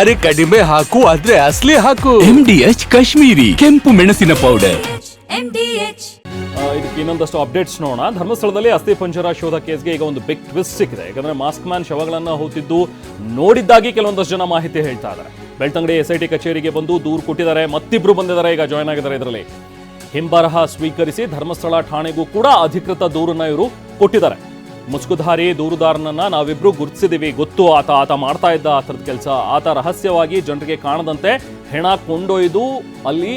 ಅರೆ ಕಡಿಮೆ ಹಾಕು ಆದ್ರೆ ಅಸ್ಲಿ ಹಾಕು. ಎಂ ಡಿ ಎಚ್ ಕಾಶ್ಮೀರಿ ಕೆಂಪು ಮೆಣಸಿನ ಪೌಡರ್ MDH ಆ, ಇದಕ್ಕೆ ಇನ್ನೊಂದಷ್ಟು ಅಪ್ಡೇಟ್ಸ್ ನೋಡೋಣ. ಧರ್ಮಸ್ಥಳದಲ್ಲಿ ಅಸ್ಥಿ ಪಂಜರ ಶೋಧ ಕೇಸ್ಗೆ ಈಗ ಒಂದು ಬಿಗ್ ಟ್ವಿಸ್ಟ್ ಸಿಕ್ಕಿದೆ. ಯಾಕಂದ್ರೆ ಮಾಸ್ಕ್ ಮ್ಯಾನ್ ಶವಗಳನ್ನ ಹೂತಿದ್ದು ನೋಡಿದ್ದಾಗಿ ಕೆಲವೊಂದಷ್ಟು ಜನ ಮಾಹಿತಿ ಹೇಳ್ತಾ ಇದ್ದಾರೆ. ಬೆಳ್ತಂಗಡಿ ಎಸ್ ಐ ಟಿ ಕಚೇರಿಗೆ ಬಂದು ದೂರು ಕೊಟ್ಟಿದ್ದಾರೆ. ಮತ್ತಿಬ್ರು ಬಂದಿದ್ದಾರೆ. ಈಗ ಜಾಯ್ನ್ ಆಗಿದ್ದಾರೆ ಇದರಲ್ಲಿ. ಹಿಂಬರಹ ಸ್ವೀಕರಿಸಿ ಧರ್ಮಸ್ಥಳ ಠಾಣೆಗೂ ಕೂಡ ಅಧಿಕೃತ ದೂರನ್ನ ಇವರು ಕೊಟ್ಟಿದ್ದಾರೆ. ಮುಸ್ಕುಧಾರಿ ದೂರುದಾರನನ್ನ ನಾವಿಬ್ರು ಗುರುತಿಸಿದೀವಿ. ಗೊತ್ತು, ಆತ ಆತ ಮಾಡ್ತಾ ಇದ್ದ ಆ ಥರದ ಕೆಲಸ. ಆತ ರಹಸ್ಯವಾಗಿ ಜನರಿಗೆ ಕಾಣದಂತೆ ಹೆಣ ಕೊಂಡೊಯ್ದು ಅಲ್ಲಿ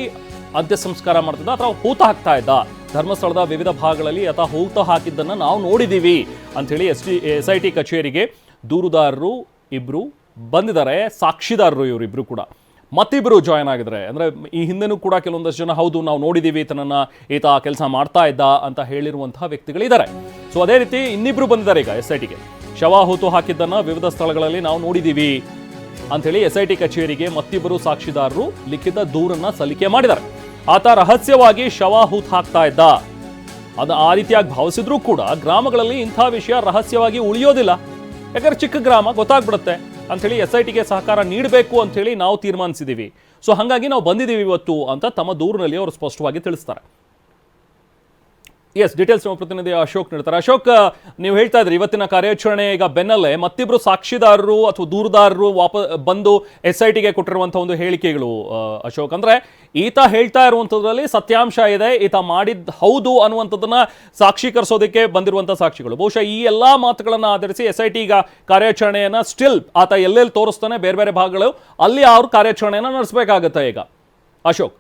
ಅಂತ್ಯ ಸಂಸ್ಕಾರ ಮಾಡ್ತಿದ್ದ ಅಥವಾ ಹೂತ ಹಾಕ್ತಾ ಇದ್ದ. ಧರ್ಮಸ್ಥಳದ ವಿವಿಧ ಭಾಗಗಳಲ್ಲಿ ಆತ ಹೂತ ಹಾಕಿದ್ದನ್ನ ನಾವು ನೋಡಿದೀವಿ ಅಂಥೇಳಿ S T, S I T ಕಚೇರಿಗೆ ದೂರುದಾರರು ಇಬ್ರು ಬಂದಿದ್ದಾರೆ, ಸಾಕ್ಷಿದಾರರು ಇವರಿಬ್ರು ಕೂಡ. ಮತ್ತಿಬ್ಬರು ಜಾಯ್ನ್ ಆಗಿದ್ರೆ? ಅಂದ್ರೆ ಈ ಹಿಂದೆನೂ ಕೂಡ ಕೆಲವೊಂದಷ್ಟು ಜನ, ಹೌದು, ನಾವು ನೋಡಿದೀವಿ ಈತನನ್ನ, ಈತ ಕೆಲಸ ಮಾಡ್ತಾ ಇದ್ದ ಅಂತ ಹೇಳಿರುವಂತಹ ವ್ಯಕ್ತಿಗಳಿದ್ದಾರೆ. ಸೊ ಅದೇ ರೀತಿ ಇನ್ನಿಬ್ರು ಬಂದಿದ್ದಾರೆ ಈಗ ಎಸ್ ಐ ಟಿಗೆ ಶವ ಹೂತು ಹಾಕಿದ್ದನ್ನ ವಿವಿಧ ಸ್ಥಳಗಳಲ್ಲಿ ನಾವು ನೋಡಿದೀವಿ ಅಂಥೇಳಿ ಎಸ್ ಐ ಟಿ ಕಚೇರಿಗೆ ಮತ್ತಿಬ್ಬರು ಸಾಕ್ಷಿದಾರರು ಲಿಖಿತ ದೂರನ್ನ ಸಲ್ಲಿಕೆ ಮಾಡಿದ್ದಾರೆ. ಆತ ರಹಸ್ಯವಾಗಿ ಶವ ಹೂತ್ ಹಾಕ್ತಾ ಇದ್ದ. ಅದು ಆ ರೀತಿಯಾಗಿ ಭಾವಿಸಿದ್ರೂ ಕೂಡ ಗ್ರಾಮಗಳಲ್ಲಿ ಇಂಥ ವಿಷಯ ರಹಸ್ಯವಾಗಿ ಉಳಿಯೋದಿಲ್ಲ. ಯಾಕಂದ್ರೆ ಚಿಕ್ಕ ಗ್ರಾಮ, ಗೊತ್ತಾಗ್ಬಿಡುತ್ತೆ. ಅಂಥೇಳಿ ಎಸ್ ಐ ಟಿಗೆ ಸಹಕಾರ ನೀಡಬೇಕು ಅಂಥೇಳಿ ನಾವು ತೀರ್ಮಾನಿಸಿದ್ದೀವಿ. ಸೊ ಹಾಗಾಗಿ ನಾವು ಬಂದಿದ್ದೀವಿ ಇವತ್ತು ಅಂತ ತಮ್ಮ ದೂರಿನಲ್ಲಿ ಅವರು ಸ್ಪಷ್ಟವಾಗಿ ತಿಳಿಸ್ತಾರೆ. ಎಸ್ ಡೀಟೇಲ್ಸ್ ನಮ್ಮ ಪ್ರತಿನಿಧಿ ಅಶೋಕ್ ನೀಡ್ತಾರೆ. ಅಶೋಕ್ ನೀವು ಹೇಳ್ತಾ ಇದ್ರಿ, ಇವತ್ತಿನ ಕಾರ್ಯಾಚರಣೆ ಈಗ ಬೆನ್ನಲ್ಲೇ ಮತ್ತಿಬ್ರು ಸಾಕ್ಷಿದಾರರು ಅಥವಾ ದೂರುದಾರರು ವಾಪ, ಬಂದು ಎಸ್ ಐ ಟಿಗೆ ಕೊಟ್ಟಿರುವಂತಹ ಒಂದು ಹೇಳಿಕೆಗಳು ಅಶೋಕ್ ಅಂದ್ರೆ ಈತ ಹೇಳ್ತಾ ಇರುವಂಥದ್ರಲ್ಲಿ ಸತ್ಯಾಂಶ ಇದೆ, ಈತ ಮಾಡಿದ್ ಹೌದು ಅನ್ನುವಂಥದ್ದನ್ನ ಸಾಕ್ಷೀಕರಿಸೋದಕ್ಕೆ ಬಂದಿರುವಂತಹ ಸಾಕ್ಷಿಗಳು. ಬಹುಶಃ ಈ ಎಲ್ಲಾ ಮಾತುಗಳನ್ನ ಆಧರಿಸಿ ಎಸ್ ಐ ಟಿ ಈಗ ಕಾರ್ಯಾಚರಣೆಯನ್ನ ಸ್ಟಿಲ್ ಆತ ಎಲ್ಲೆಲ್ಲಿ ತೋರಿಸ್ತಾನೆ ಬೇರೆ ಬೇರೆ ಭಾಗಗಳು, ಅಲ್ಲಿ ಅವ್ರ ಕಾರ್ಯಾಚರಣೆಯನ್ನ ನಡೆಸಬೇಕಾಗತ್ತೆ ಈಗ. ಅಶೋಕ್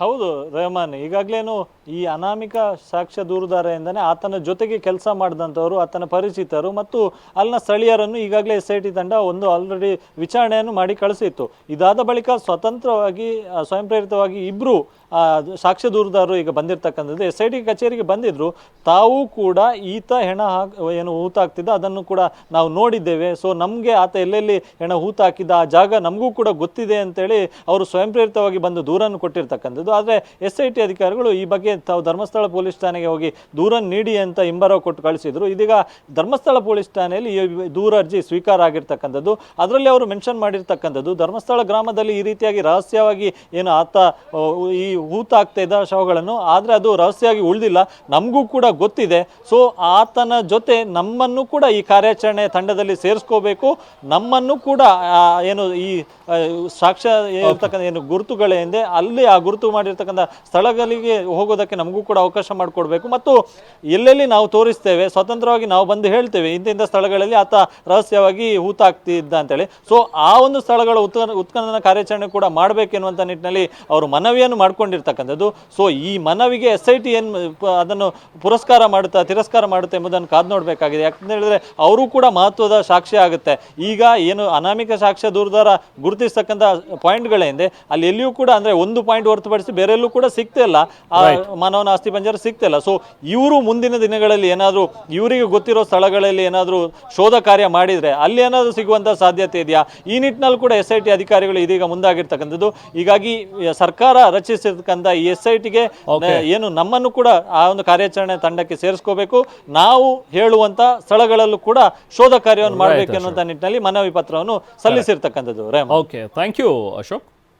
ಹೌದು ರೆಹಮಾನ್. ಈಗಾಗಲೇನು ಈ ಅನಾಮಿಕ ಸಾಕ್ಷ್ಯ ದೂರುದಾರೆಯಿಂದನೇ ಆತನ ಜೊತೆಗೆ ಕೆಲಸ ಮಾಡಿದಂಥವರು, ಆತನ ಪರಿಚಿತರು ಮತ್ತು ಅಲ್ಲಿನ ಸ್ಥಳೀಯರನ್ನು ಈಗಾಗಲೇ ಎಸ್ ಐ ಟಿ ತಂಡ ಒಂದು ಆಲ್ರೆಡಿ ವಿಚಾರಣೆಯನ್ನು ಮಾಡಿ ಕಳಿಸಿತ್ತು. ಇದಾದ ಬಳಿಕ ಸ್ವತಂತ್ರವಾಗಿ ಸ್ವಯಂಪ್ರೇರಿತವಾಗಿ ಸ್ವಯಂ ಪ್ರೇರಿತವಾಗಿ ಇಬ್ಬರು ಸಾಕ್ಷ್ಯ ದೂರುದಾರರು ಈಗ ಬಂದಿರತಕ್ಕಂಥದ್ದು. ಎಸ್ ಐ ಟಿ ಕಚೇರಿಗೆ ಬಂದಿದ್ರು. ತಾವು ಕೂಡ ಈತ ಹೆಣ ಏನು ಹೂತಾಗ್ತಿದ್ದ ಅದನ್ನು ಕೂಡ ನಾವು ನೋಡಿದ್ದೇವೆ. ಸೊ ನಮಗೆ ಆತ ಎಲ್ಲೆಲ್ಲಿ ಹೆಣ ಹೂತಾಕಿದ್ದ ಆ ಜಾಗ ನಮಗೂ ಕೂಡ ಗೊತ್ತಿದೆ ಅಂತೇಳಿ ಅವರು ಸ್ವಯಂ ಪ್ರೇರಿತವಾಗಿ ಬಂದು ದೂರನ್ನು ಕೊಟ್ಟಿರ್ತಕ್ಕಂಥದ್ದು. ಆದರೆ ಎಸ್ ಐ ಟಿ ಅಧಿಕಾರಿಗಳು ಈ ಬಗ್ಗೆ ತಾವು ಧರ್ಮಸ್ಥಳ ಪೊಲೀಸ್ ಠಾಣೆಗೆ ಹೋಗಿ ದೂರ ನೀಡಿ ಅಂತ ಹಿಂಬರವು ಕೊಟ್ಟು ಕಳಿಸಿದ್ರು. ಇದೀಗ ಧರ್ಮಸ್ಥಳ ಪೊಲೀಸ್ ಠಾಣೆಯಲ್ಲಿ ಈ ದೂರ ಅರ್ಜಿ ಸ್ವೀಕಾರ ಆಗಿರ್ತಕ್ಕಂಥದ್ದು. ಅದರಲ್ಲಿ ಅವರು ಮೆನ್ಷನ್ ಮಾಡಿರ್ತಕ್ಕಂಥದ್ದು, ಧರ್ಮಸ್ಥಳ ಗ್ರಾಮದಲ್ಲಿ ಈ ರೀತಿಯಾಗಿ ರಹಸ್ಯವಾಗಿ ಏನು ಆತ ಈ ಹೂತಾಗ್ತಾ ಇದ್ದ ಶವಗಳನ್ನು, ಆದರೆ ಅದು ರಹಸ್ಯವಾಗಿ ಉಳಿದಿಲ್ಲ. ನಮಗೂ ಕೂಡ ಗೊತ್ತಿದೆ. ಸೊ, ಆತನ ಜೊತೆ ನಮ್ಮನ್ನು ಕೂಡ ಈ ಕಾರ್ಯಾಚರಣೆ ತಂಡದಲ್ಲಿ ಸೇರಿಸ್ಕೋಬೇಕು. ನಮ್ಮನ್ನು ಕೂಡ ಏನು ಈ ಸಾಕ್ಷ್ಯ ಇರ್ತಕ್ಕಂಥ ಏನು ಗುರುತುಗಳೇ ಎಂದೇ ಅಲ್ಲಿ ಆ ಗುರುತು ಮಾಡಿರ್ತಕ್ಕಂಥ ಸ್ಥಳಗಳಿಗೆ ಹೋಗೋದಕ್ಕೆ ನಮಗೂ ಕೂಡ ಅವಕಾಶ ಮಾಡಿಕೊಡ್ಬೇಕು. ಮತ್ತು ಎಲ್ಲೆಲ್ಲಿ ನಾವು ತೋರಿಸ್ತೇವೆ, ಸ್ವತಂತ್ರವಾಗಿ ನಾವು ಬಂದು ಹೇಳ್ತೇವೆ ಇಂತಿಂಥ ಸ್ಥಳಗಳಲ್ಲಿ ಆತ ರಹಸ್ಯವಾಗಿ ಹೂತಾಗ್ತಿದ್ದ ಅಂತೇಳಿ. ಸೊ ಆ ಒಂದು ಸ್ಥಳಗಳ ಉತ್ಕ, ಉತ್ಖನನ ಕಾರ್ಯಾಚರಣೆ ಕೂಡ ಮಾಡಬೇಕೆನ್ನುವಂಥ ನಿಟ್ಟಿನಲ್ಲಿ ಅವರು ಮನವಿಯನ್ನು ಮಾಡ್ಕೊಂಡಿರ್ತಕ್ಕಂಥದ್ದು. ಸೊ ಈ ಮನವಿಗೆ ಎಸ್ ಐ ಟಿ ಏನು ಅದನ್ನು ಪುರಸ್ಕಾರ ಮಾಡುತ್ತಾ, ತಿರಸ್ಕಾರ ಮಾಡುತ್ತೆ ಎಂಬುದನ್ನು ಕಾದು ನೋಡಬೇಕಾಗಿದೆ. ಯಾಕಂತ ಹೇಳಿದ್ರೆ ಅವರು ಕೂಡ ಮಹತ್ವದ ಸಾಕ್ಷಿ ಆಗುತ್ತೆ. ಈಗ ಏನು ಅನಾಮಿಕ ಸಾಕ್ಷ್ಯ ದೂರದಾರ ಗುರುತಿಸ್ತಕ್ಕಂಥ ಪಾಯಿಂಟ್ಗಳೇಂದೆ ಅಲ್ಲಿ ಎಲ್ಲಿಯೂ ಕೂಡ ಅಂದರೆ ಒಂದು ಪಾಯಿಂಟ್ ಹೊರತುಪಡಿಸಿ ಬೇರೆಲ್ಲೂ ಕೂಡ ಸಿಗ್ತಿಲ್ಲ ಆ ಮಾನವನ ಆಸ್ತಿ ಪಂಜರ ಸಿಗ್ತಿಲ್ಲ. ಸೊ ಇವರು ಮುಂದಿನ ದಿನಗಳಲ್ಲಿ ಏನಾದರೂ ಇವರಿಗೆ ಗೊತ್ತಿರೋ ಸ್ಥಳಗಳಲ್ಲಿ ಏನಾದರೂ ಶೋಧ ಕಾರ್ಯ ಮಾಡಿದ್ರೆ ಅಲ್ಲಿ ಏನಾದರೂ ಸಿಗುವಂಥ ಸಾಧ್ಯತೆ ಇದೆಯಾ? ಈ ನಿಟ್ಟಿನಲ್ಲಿ ಕೂಡ ಎಸ್ ಐ ಟಿ ಅಧಿಕಾರಿಗಳು ಇದೀಗ ಮುಂದಾಗಿರ್ತಕ್ಕಂಥದ್ದು. ಹೀಗಾಗಿ ಸರ್ಕಾರ ರಚಿಸಿರ್ತಕ್ಕಂಥ ಈ ಎಸ್ ಐ ಟಿಗೆ ಏನು ನಮ್ಮನ್ನು ಕೂಡ ಆ ಒಂದು ಕಾರ್ಯಾಚರಣೆ ತಂಡಕ್ಕೆ ಸೇರಿಸ್ಕೋಬೇಕು. ನಾವು ಹೇಳುವಂತ ಸ್ಥಳಗಳಲ್ಲೂ ಕೂಡ ಶೋಧ ಕಾರ್ಯವನ್ನು ಮಾಡಬೇಕು ಅನ್ನುವಂಥ ನಿಟ್ಟಿನಲ್ಲಿ ಮನವಿ ಪತ್ರವನ್ನು ಸಲ್ಲಿಸಿರ್ತಕ್ಕಂಥದ್ದು. ರೇಮ್ ಓಕೆ ಥ್ಯಾಂಕ್ ಯು ಅಶೋಕ್